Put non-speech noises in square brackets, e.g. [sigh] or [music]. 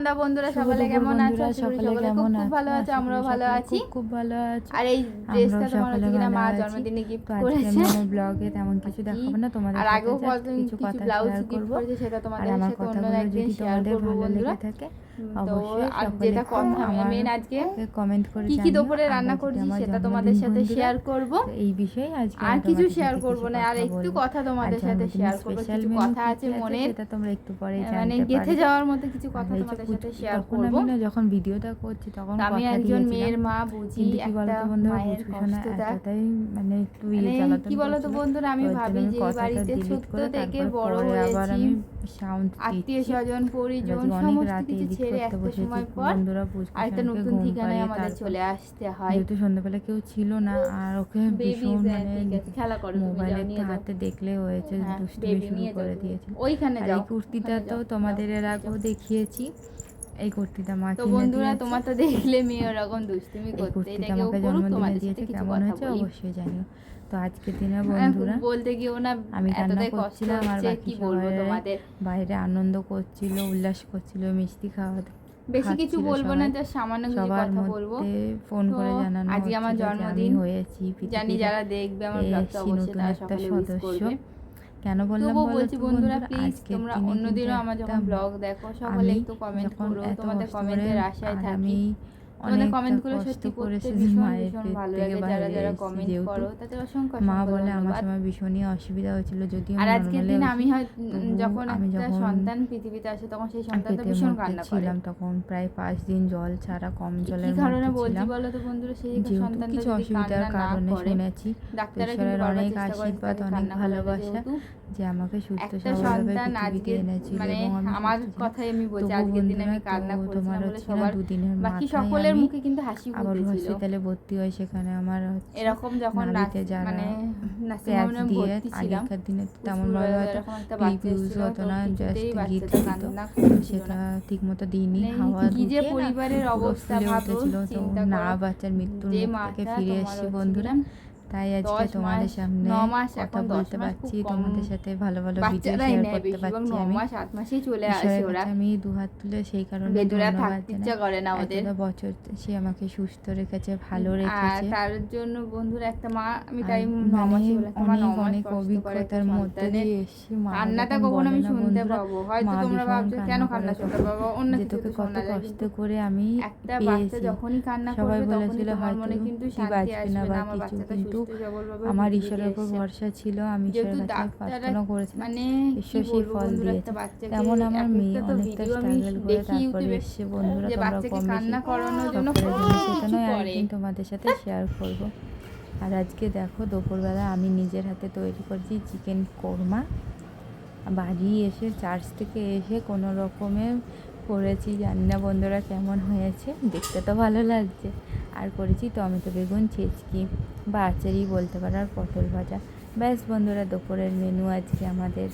সন্ধ্যা বন্ধুরা সকলে কেমন আছো? সকলে খুব ভালো আছো আমরাও ভালো আছি। খুব ভালো আছি। আর এই ড্রেসটা তোমার হচ্ছে সকলে কিনা মা জন্মদিনে গিফট করেছে। আমি ব্লগে তেমন কিছু [laughs] দেখাবো না তোমাদের আর আগেও কিছু কথা ব্লাউজ গিফট করেছে সেটা তোমাদের সাথে অন্য একদিন শেয়ার করব ভালো বন্ধুরা। তো আর যেটা কথা মেন আজকে কমেন্ট করে কি কি দুপুরে রান্না করছি সেটা তোমাদের সাথে শেয়ার করব। এই বিষয়ে আজকে আর কিছু শেয়ার করব না আর একটু কথা তোমাদের সাথে শেয়ার করব কিছু কথা আছে কি সেটা তোমরা একটু পরে মানে গেথে যাওয়ার মতো কিছু কথা আর এই যে তোমাদের সাথে শেয়ার করব। আমি যখন ভিডিওটা করছি তখন আমি একজন মেয়ের মা বুঝি কি একটা মায়ের কষ্টটা মানে একটু ইয়ে মানে কি বলতো বন্ধুরা আমি ভাবি যে বাড়িতে ছোট্ট থেকে বড় হয়েছি। আমি আত্মীয় স্বজন পরিজন সমস্ত কিছু ছেড়ে করতে সময় পর আরেকটা নতুন ঠিকানায় আমাদের চলে আসতে হয়। যেহেতু সন্ধ্যাবেলা কেউ ছিল না আর ওকে ভীষণ মানে খেলা করো মোবাইল হাতে দেখলে হয়েছে হ্যাঁ, দুষ্টুমি শুরু নিয়ে করে দিয়েছে। ওইখানে যাও কুর্তিটা তো তোমাদের এর আগেও দেখিয়েছি। এই কুর্তিটা মা তো বন্ধুরা তোমার তো দেখলে মেয়ে ওরকম দুষ্টুমি করতে এটা কেউ করুক তোমাদের সাথে কিছু কেমন হয়েছে? অবশ্যই জানিও। তো আজকের দিনে বন্ধুরা বলতে গিয়েও না আমি রান্না করছিলাম আর বাকি কি বলব তোমাদের? বাইরে আনন্দ করছিল উল্লাস করছিল মিষ্টি খাওয়া বেশি কিছু বলব না। যা সামান্য কিছু কথা বলব। ফোন করে জানানো আজকে আমার জন্মদিন। হয়েছি জানি যারা দেখবে আমার ব্লগটা অবশ্যই তারা সকলে সদস্য। কেন বললাম বলো বলছি বন্ধুরা প্লিজ তোমরা দিনে অন্যদিনও আমার যখন ব্লগ দেখো সকলে একটু কমেন্ট করো তোমাদের কমেন্টের আশায় থাকি। তোমাদের অনেকটা কমেন্টগুলো সত্যি করে পড়তে শুধু ভীষণ মায়ের পেট থেকে বাইরে যারা কমেন্ট যেহেতু মা বলে আমার সময় ভীষণই অসুবিধা হয়েছিল যদিও আর আজকের দিন আমি যখন আমি যখন সন্তান পৃথিবীতে আসে তখন সেই সন্তানটা ভীষণ কান্না ছিলাম তখন প্রায় পাঁচ দিন জল ছাড়া কম জলের কারণে বলছি বলো তো বন্ধুরা? সেই যেহেতু সন্তানটা কিছু অসুবিধার কারণে শুনেছি ডাক্তাররা অনেক আশীর্বাদ অনেক ভালোবাসা যে আমাকে সুস্থ সন্তান পৃথিবীতে এনেছিল মানে আমার কথাই আমি বলছি আজকের দিনে আমি কান্না তো করেছিলাম তোমার হচ্ছে দুদিনের বাকি মাথায়। সকলের মুখে কিন্তু হাসি আবার আমার হসপিটালে ভর্তি হয় সেখানে আমার এরকম যখন রাতে যারা মানে প্যাচ দিয়ে আগেকার দিনে তেমন ভাবে হয়তো এসেছিল, হতো না জাস্ট গিট দিত। সেটা ঠিক মতো দিইনি খাওয়া পরিবারের পুরো অবস্থা ভাবো, তো না বাচ্চার মৃত্যুর মুখ থেকে ফিরে এসেছি বন্ধুরা। তাই আজকে তোমাদের সামনে কথা বলতে পারছি তোমাদের সাথে ভালো ভালো ভিডিও শেয়ার করতে পারছি আমি। মাস আট মাসেই চলে আসে ওরা। আমি দু হাত তুলে সেই কারণে বেদুরা ধন্যবাদ থাকতে ইচ্ছা করে না ওদের। এতটা বছর সে আমাকে সুস্থ রেখেছে ভালো রেখেছে। তার জন্য বন্ধুরা একটা মা আমি তাই আর ন মানে অনেক অনেক অভিজ্ঞতার মধ্যে দিয়ে এসেছি কান্নাটা কখনো আমি শুনতে পাবো হয়তো তোমরা ভাবছ কেন কান্না শুনতে পাবো অন্য কিছু কত কষ্ট করে আমি একটা বাচ্চা যখনই কান্না করবে তখনই তোমার মনে কিন্তু শান্তি আসবে না আমার বাচ্চাটা কিন্তু আমার ঈশ্বরের উপর ভরসা ছিল আমি ঈশ্বরের কাছে প্রার্থনা করেছিলাম মানে ঈশ্বর সেই ফল দিয়েছে। তেমন আমার মেয়ে অনেকটা স্ট্রাগল করে তারপরে এসছে বন্ধুরা তোমরা কম বেশি সেটা নয় একদিন তোমাদের সাথে শেয়ার করব। আর আজকে দেখো দুপুরবেলা আমি নিজের হাতে তৈরি করছি চিকেন কোরমা। বাড়ি এসে চার্চ থেকে এসে কোনো রকমে করেছি, জানি না বন্ধুরা কেমন হয়েছে, দেখতে তো ভালো লাগছে। আর করেছি টমেটো, বেগুন, ছেচকি বা আচারি বলতে পারো, আর পটল ভাজা। ব্যাস বন্ধুরা, দুপুরের মেনু আজকে আমাদের।